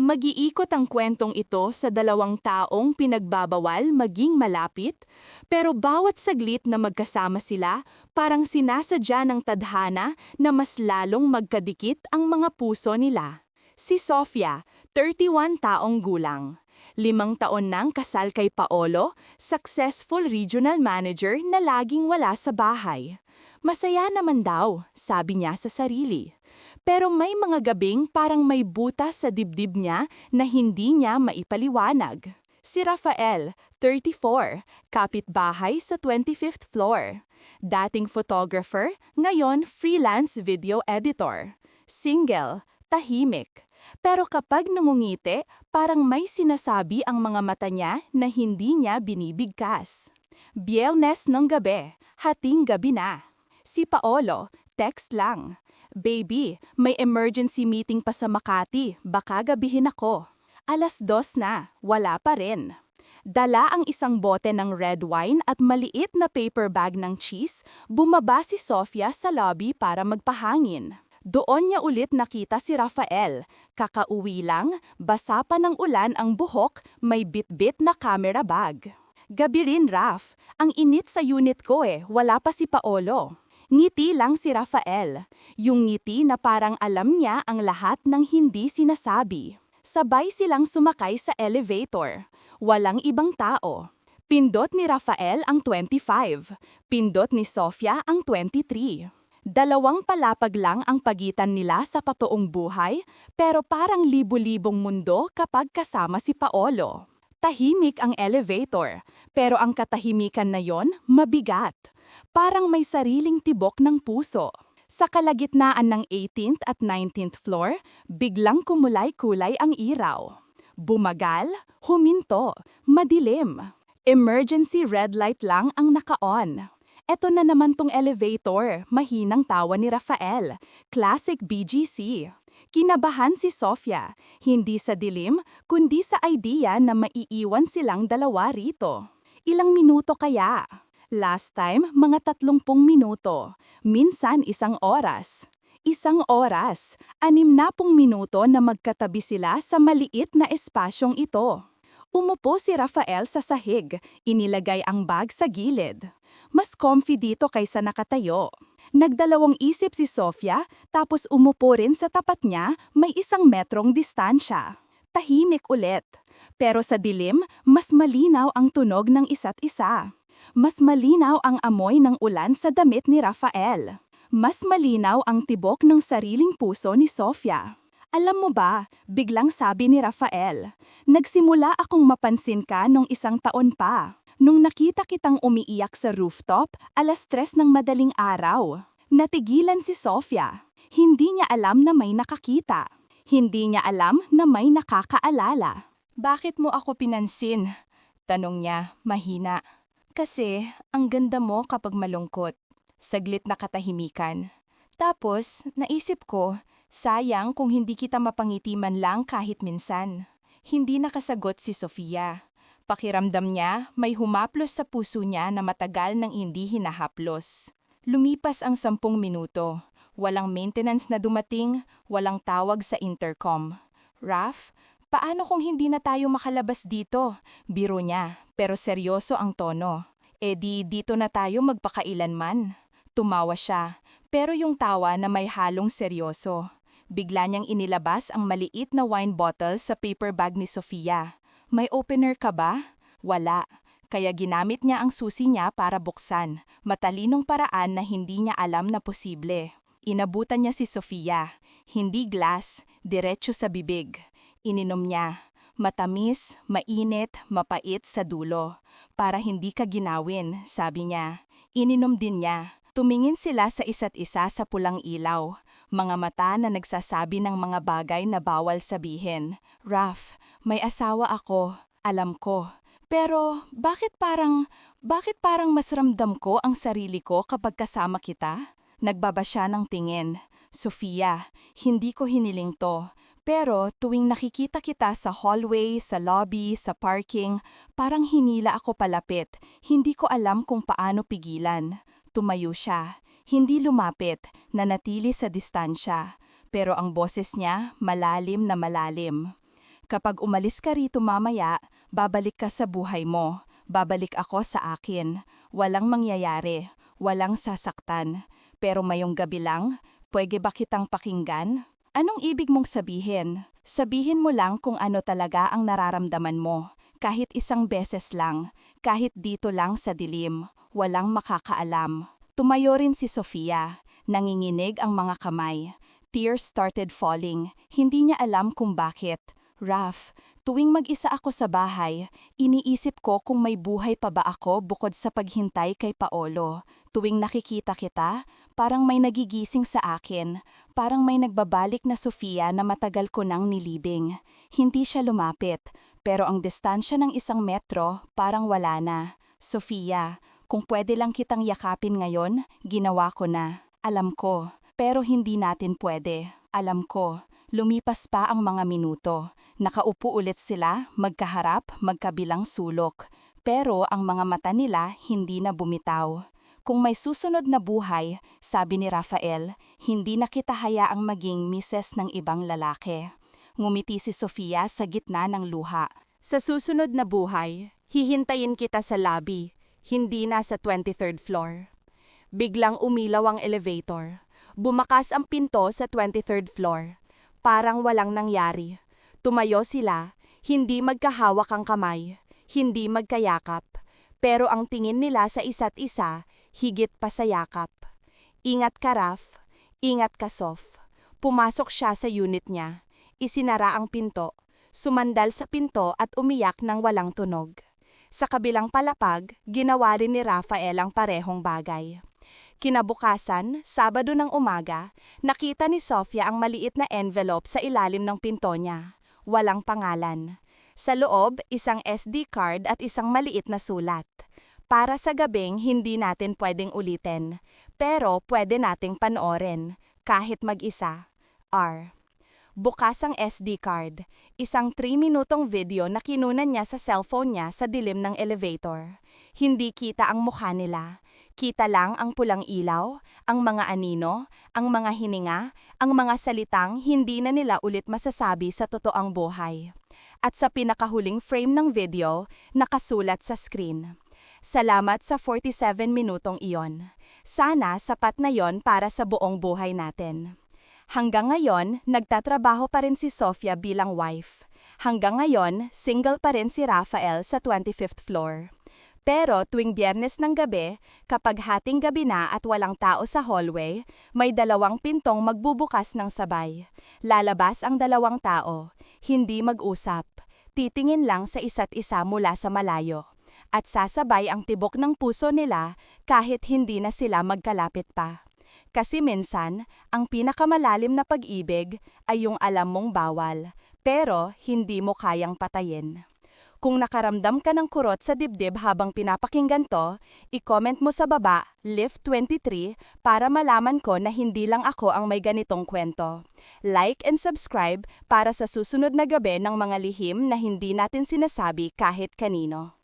Mag-iikot ang kwentong ito sa dalawang taong pinagbabawal maging malapit, pero bawat saglit na magkasama sila, parang sinasadya ng tadhana na mas lalong magkadikit ang mga puso nila. Si Sofia, 31 taong gulang. Limang taon nang kasal kay Paolo, successful regional manager na laging wala sa bahay. Masaya naman daw, sabi niya sa sarili. Pero may mga gabing parang may butas sa dibdib niya na hindi niya maipaliwanag. Si Rafael, 34, kapitbahay sa 25th floor. Dating photographer, ngayon freelance video editor. Single, tahimik. Pero kapag nangungiti, parang may sinasabi ang mga mata niya na hindi niya binibigkas. Biyernes ng gabi, hating gabi na. Si Paolo, text lang. Baby, may emergency meeting pa sa Makati, baka gabihin ako. Alas dos na, wala pa rin. Dala ang isang bote ng red wine at maliit na paper bag ng cheese, bumaba si Sofia sa lobby para magpahangin. Doon niya ulit nakita si Rafael. Kakauwi lang, basa pa ng ulan ang buhok, may bit-bit na camera bag. Gabi rin, Raf. Ang init sa unit ko eh, wala pa si Paolo. Ngiti lang si Rafael, yung ngiti na parang alam niya ang lahat ng hindi sinasabi. Sabay silang sumakay sa elevator. Walang ibang tao. Pindot ni Rafael ang 25. Pindot ni Sofia ang 23. Dalawang palapag lang ang pagitan nila sa patoong buhay, pero parang libu-libong mundo kapag kasama si Paolo. Tahimik ang elevator, pero ang katahimikan na yon mabigat parang may sariling tibok ng puso. Sa kalagitnaan ng 18th at 19th floor, biglang kumulay-kulay ang iraw. Bumagal, huminto, madilim. Emergency red light lang ang naka-on. Eto na naman tong elevator, mahinang tawa ni Rafael. Classic BGC. Kinabahan si Sofia, hindi sa dilim, kundi sa idea na maiiwan silang dalawa rito. Ilang minuto kaya? Last time, mga tatlumpung minuto. Minsan isang oras. Isang oras, anim na pong minuto na magkatabi sila sa maliit na espasyong ito. Umupo si Rafael sa sahig, inilagay ang bag sa gilid. Mas comfy dito kaysa nakatayo. Nagdalawang isip si Sofia, tapos umupo rin sa tapat niya, may isang metrong distansya. Tahimik ulit. Pero sa dilim, mas malinaw ang tunog ng isa't isa. Mas malinaw ang amoy ng ulan sa damit ni Rafael. Mas malinaw ang tibok ng sariling puso ni Sofia. Alam mo ba, biglang sabi ni Rafael, nagsimula akong mapansin ka nung isang taon pa. Nung nakita kitang umiiyak sa rooftop, alas tres ng madaling araw. Natigilan si Sofia. Hindi niya alam na may nakakita. Hindi niya alam na may nakakaalala. Bakit mo ako pinansin? Tanong niya, mahina. Kasi, ang ganda mo kapag malungkot. Saglit na katahimikan. Tapos, naisip ko, sayang kung hindi kita mapangiti man lang kahit minsan. Hindi nakasagot si Sofia. Pakiramdam niya, may humaplos sa puso niya na matagal nang hindi hinahaplos. Lumipas ang sampung minuto. Walang maintenance na dumating, walang tawag sa intercom. Raf, paano kung hindi na tayo makalabas dito? Biro niya, pero seryoso ang tono. E di dito na tayo magpakailanman. Tumawa siya, pero yung tawa na may halong seryoso. Bigla niyang inilabas ang maliit na wine bottle sa paper bag ni Sofia. May opener ka ba? Wala. Kaya ginamit niya ang susi niya para buksan, matalinong paraan na hindi niya alam na posible. Inabutan niya si Sofia. Hindi glass, diretso sa bibig. Ininom niya. Matamis, mainit, mapait sa dulo. Para hindi ka ginawin, sabi niya. Ininom din niya. Tumingin sila sa isa't isa sa pulang ilaw. Mga mata na nagsasabi ng mga bagay na bawal sabihin. Raf, may asawa ako. Alam ko. Pero bakit parang, bakit parang mas ramdam ko ang sarili ko kapag kasama kita? Nagbaba siya ng tingin. Sofia, hindi ko hiniling to. Pero tuwing nakikita kita sa hallway, sa lobby, sa parking, parang hinila ako palapit. Hindi ko alam kung paano pigilan. Tumayo siya. Hindi lumapit, nanatili sa distansya. Pero ang boses niya, malalim na malalim. Kapag umalis ka rito mamaya, babalik ka sa buhay mo. Babalik ako sa akin. Walang mangyayari. Walang sasaktan. Pero mayong gabi lang, pwede ba kitang pakinggan? Anong ibig mong sabihin? Sabihin mo lang kung ano talaga ang nararamdaman mo. Kahit isang beses lang, kahit dito lang sa dilim, walang makakaalam. Tumayo rin si Sofia, nanginginig ang mga kamay. Tears started falling, hindi niya alam kung bakit. Raf, tuwing mag-isa ako sa bahay, iniisip ko kung may buhay pa ba ako bukod sa paghintay kay Paolo. Tuwing nakikita kita, parang may nagigising sa akin, parang may nagbabalik na Sofia na matagal ko nang nilibing. Hindi siya lumapit, pero ang distansya ng isang metro parang wala na. Sofia, kung pwede lang kitang yakapin ngayon, ginawa ko na. Alam ko, pero hindi natin pwede. Alam ko, lumipas pa ang mga minuto. Nakaupo ulit sila, magkaharap, magkabilang sulok. Pero ang mga mata nila hindi na bumitaw. Kung may susunod na buhay, sabi ni Rafael, hindi na kita hayaang maging mises ng ibang lalaki. Ngumiti si Sofia sa gitna ng luha. Sa susunod na buhay, hihintayin kita sa lobby, hindi na sa 23rd floor. Biglang umilaw ang elevator. Bumakas ang pinto sa 23rd floor. Parang walang nangyari. Tumayo sila, hindi magkahawak ang kamay, hindi magkayakap, pero ang tingin nila sa isa't isa, higit pa sa yakap. Ingat ka Raf, ingat ka Sof. Pumasok siya sa unit niya, isinara ang pinto, sumandal sa pinto at umiyak ng walang tunog. Sa kabilang palapag, ginawa rin ni Rafael ang parehong bagay. Kinabukasan, Sabado ng umaga, nakita ni Sofia ang maliit na envelope sa ilalim ng pinto niya. Walang pangalan. Sa loob, isang SD card at isang maliit na sulat. Para sa gabing hindi natin pwedeng ulitin, pero pwede nating panoorin, kahit mag-isa. R. Bukas ang SD card, isang 3-minutong video na kinunan niya sa cellphone niya sa dilim ng elevator. Hindi kita ang mukha nila. Kita lang ang pulang ilaw, ang mga anino, ang mga hininga, ang mga salitang hindi na nila ulit masasabi sa totoang buhay. At sa pinakahuling frame ng video, nakasulat sa screen. Salamat sa 47 minutong iyon. Sana sapat na yon para sa buong buhay natin. Hanggang ngayon, nagtatrabaho pa rin si Sofia bilang wife. Hanggang ngayon, single pa rin si Rafael sa 25th floor. Pero tuwing biyernes ng gabi, kapag hating gabi na at walang tao sa hallway, may dalawang pintong magbubukas ng sabay. Lalabas ang dalawang tao, hindi mag-usap, titingin lang sa isa't isa mula sa malayo. At sasabay ang tibok ng puso nila kahit hindi na sila magkalapit pa. Kasi minsan, ang pinakamalalim na pag-ibig ay yung alam mong bawal, pero hindi mo kayang patayin. Kung nakaramdam ka ng kurot sa dibdib habang pinapakinggan to, i-comment mo sa baba, Lift23, para malaman ko na hindi lang ako ang may ganitong kwento. Like and subscribe para sa susunod na gabi ng mga lihim na hindi natin sinasabi kahit kanino.